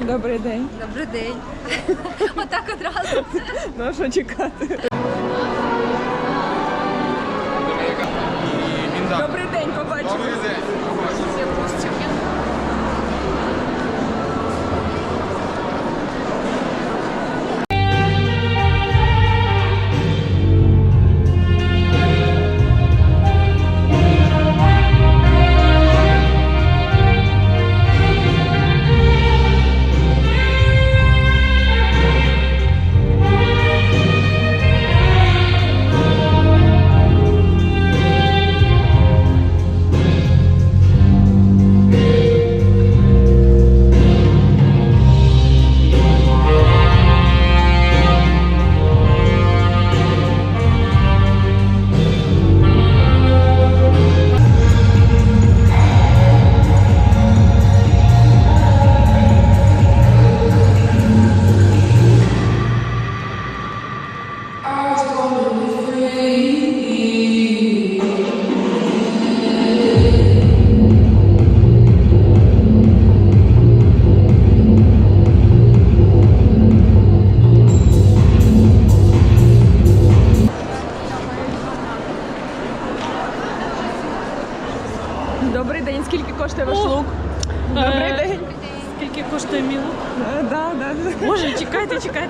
Добрий день. Добрий день. Отак одразу. Ну, а що чекати?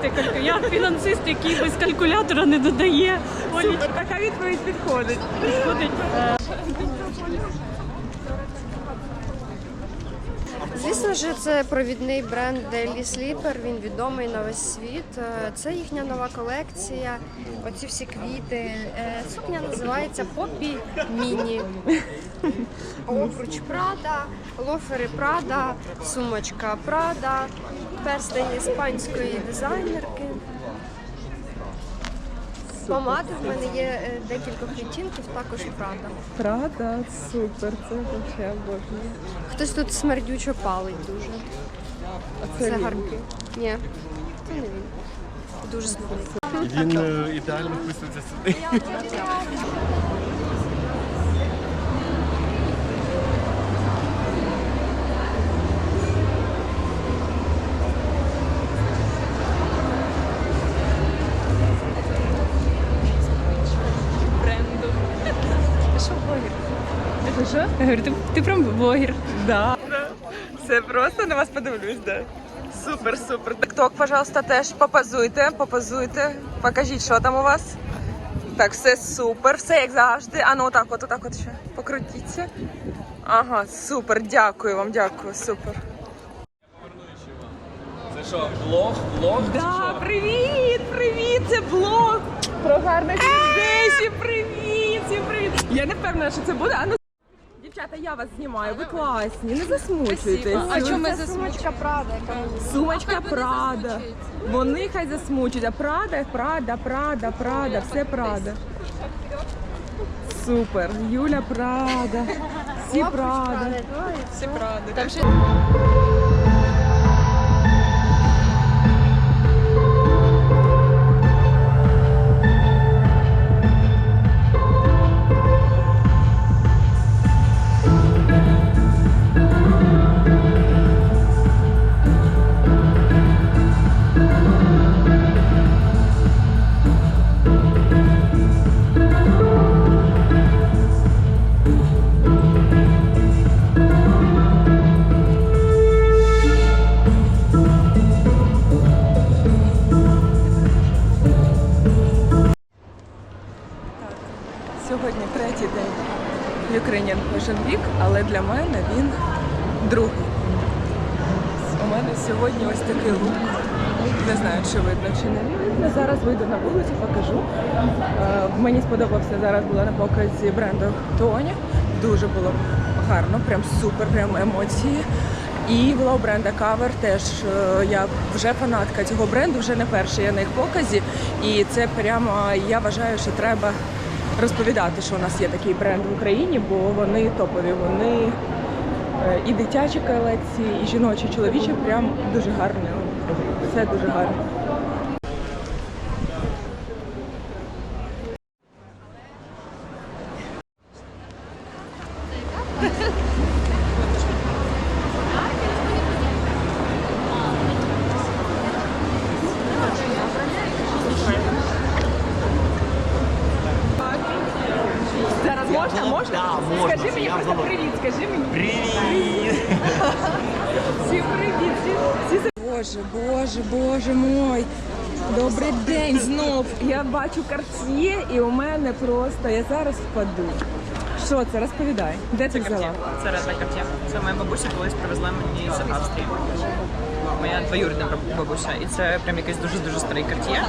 Чекайте. Я фінансист, який без калькулятора не додає. Олі, така відповідь підходить. ходить. Звісно ж, це провідний бренд Daily Sleeper, Він відомий на весь світ. Е, Це їхня нова колекція. Оці всі квіти. Е, Сукня називається Poppy Mini. Обруч Прада, лофери Прада, сумочка Прада, перстень іспанської дизайнерки. Помади в мене є е, декількох відтінків, також Прада. Правда, супер, це взагалі обожнюю. Хтось тут смердючо палить дуже. А Це він? гарно. Ні, це не він. Дуже смачний. Він е, ідеально вписується сюди. Ти що? Я говорю, ти, ти прям блогер. Да. Це просто на вас подивлюсь, да. Супер, супер. Тікток, пожалуйста, теж попозуйте, попозуйте. Покажіть, що там у вас. Так, все супер, все як завжди. А ну отак, от, отак, от ще. Покрутіться. Ага, супер, дякую вам, дякую, супер. Це що, блог? Блог? Да, привіт, привіт, це блог про гарних людей. Всім привіт, всім привіт. Я не впевнена, що це буде. А ну дівчата, я вас знімаю. Ви класні, не засмучуйтесь. А чому ми засмучка Сумочка Прада, Сумочка Прада. Вони хай засмучують. А Прада, Прада, Прада, Прада, все Прада. Супер. Юля Прада. Всі Прада. Всі Прада. Ukrainian Fashion Week, але для мене він другий. У мене сьогодні ось такий лук. Не знаю, чи видно, чи не видно. Зараз вийду на вулицю, покажу. Е, Мені сподобався зараз була на показі бренду Тоні. Дуже було гарно, прям супер, прям емоції. І була у бренда Cover теж. е, Я вже фанатка цього бренду, вже не перший я на їх показі. І це прямо я вважаю, що треба розповідати, що у нас є такий бренд в Україні, бо вони топові. Вони е, і дитячі колекції, і жіночі, і чоловічі прям дуже гарно. Все дуже гарно. Привіт! Всім привіт, Боже, боже, боже мой. Добрий день знов. Я бачу карт'є і у мене просто я зараз впаду. Що це? Розповідай. Де ти взяла? Це редна картя. Це моя бабуся колись привезла мені з Австрії. Моя двоюрідна бабуся. І це прям якийсь дуже-дуже старий карт'є.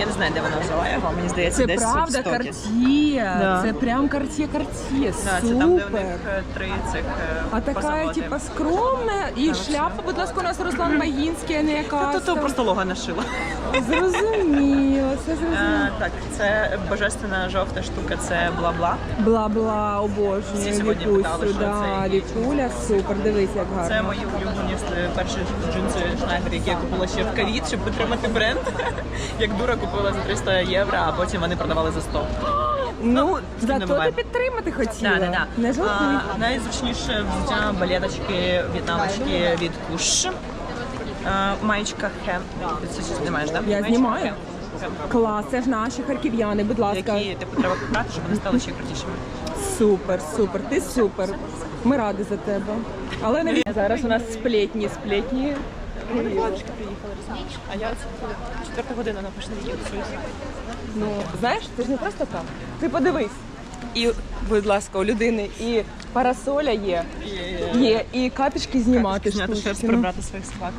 Я не знаю, де вона взяла його, мені здається, Це десь в правда стокі. карт'є. Да. Це прям карт'є карт'є. Да, це там, де у Супер. них е, три цих е, А така, типа, скромна, і шляпа, будь ласка, у нас Руслан Багінський, а не Та якась. то, то просто лого нашила. Зрозуміло, все зрозуміло. Е, так, це божественна жовта штука, це бла-бла. Бла-бла, Обожнюю сьогодні Вікусю, питали, що да, це. Вікуля, супер, дивись, як гарно. Це мої улюблені перші джинси Шнайдер, які я купила ще в ковід, щоб підтримати бренд. Як дура купила за 300 євро, а потім вони продавали за 100. Ну, не зато ти підтримати хотіла. Да, да, да. Не жалкуй. А, найзручніше взуття балеточки, в'єтнамочки від Куш. А, маєчка Хем. Ти це щось знімаєш, так? Я знімаю. Клас, це ж наші харків'яни, будь ласка. Які типу треба купити, щоб вони стали ще крутішими. Супер, супер, ти супер. Ми раді за тебе. Але не від- зараз у нас сплетні, сплетні. Бабушка приїхала, розумієш? А я четверта година на пошли їду. Ну, знаєш, це ж не просто так. Ти подивись. І, будь ласка, у людини і парасоля є, є, і катишки знімати. Зняти штучки, шерсть, ну. прибрати своїх собак.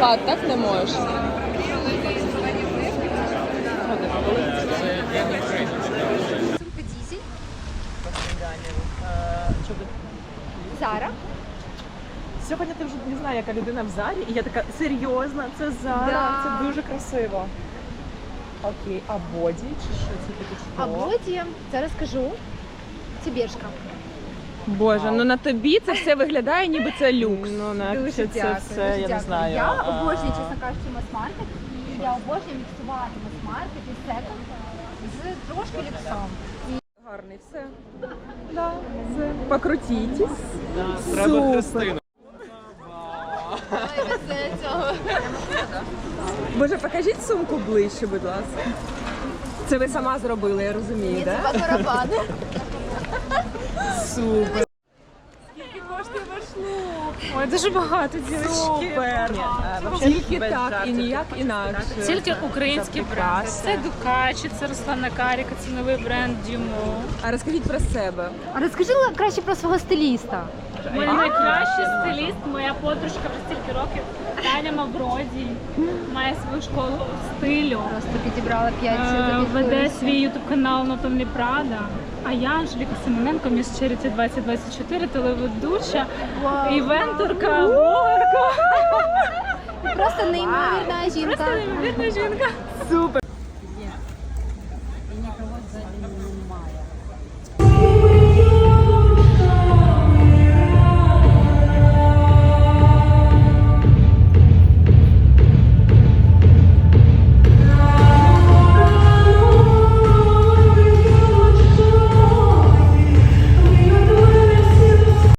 Влад, так не можеш. Сумка дізель. Зара. Сьогодні ти вже не знаю, яка людина в залі, і я така серйозна, це Зара, Да. це дуже красиво. Окей, а боді чи що це таке? А боді, зараз скажу. Це біршка. Боже, ну на тобі це все виглядає, ніби це люкс. Ну, на Дуже це, дякую, це, дуже я не дякую. знаю. Я а, обожнюю, чесно кажучи, мас-маркет. І Я обожнюю міксувати мас-маркет і секонд з трошки люксом. Гарний все. Да, все. Покрутітесь. Треба Супер. Христину. Боже, покажіть сумку ближче, будь ласка. Це ви сама зробили, я розумію, так? Барабани. Супер. Ой, дуже багато дівчатки. Супер. Тільки так і ніяк інакше. Тільки український бренд. Це Дукачі, це Руслана Каріка, це новий бренд Дюмо. А розкажіть про себе. А розкажи краще про свого стиліста. Мій найкращий стиліст, моя подружка вже стільки років. Таня Мавроді має свою школу стилю. Просто підібрала п'ять Е, Веде свій ютуб канал Натомлі Прада. А я Анжеліка Семененко, міс Черіті 2024, телеведуча, івенторка, блогерка. Просто неймовірна жінка. Просто неймовірна жінка. Супер.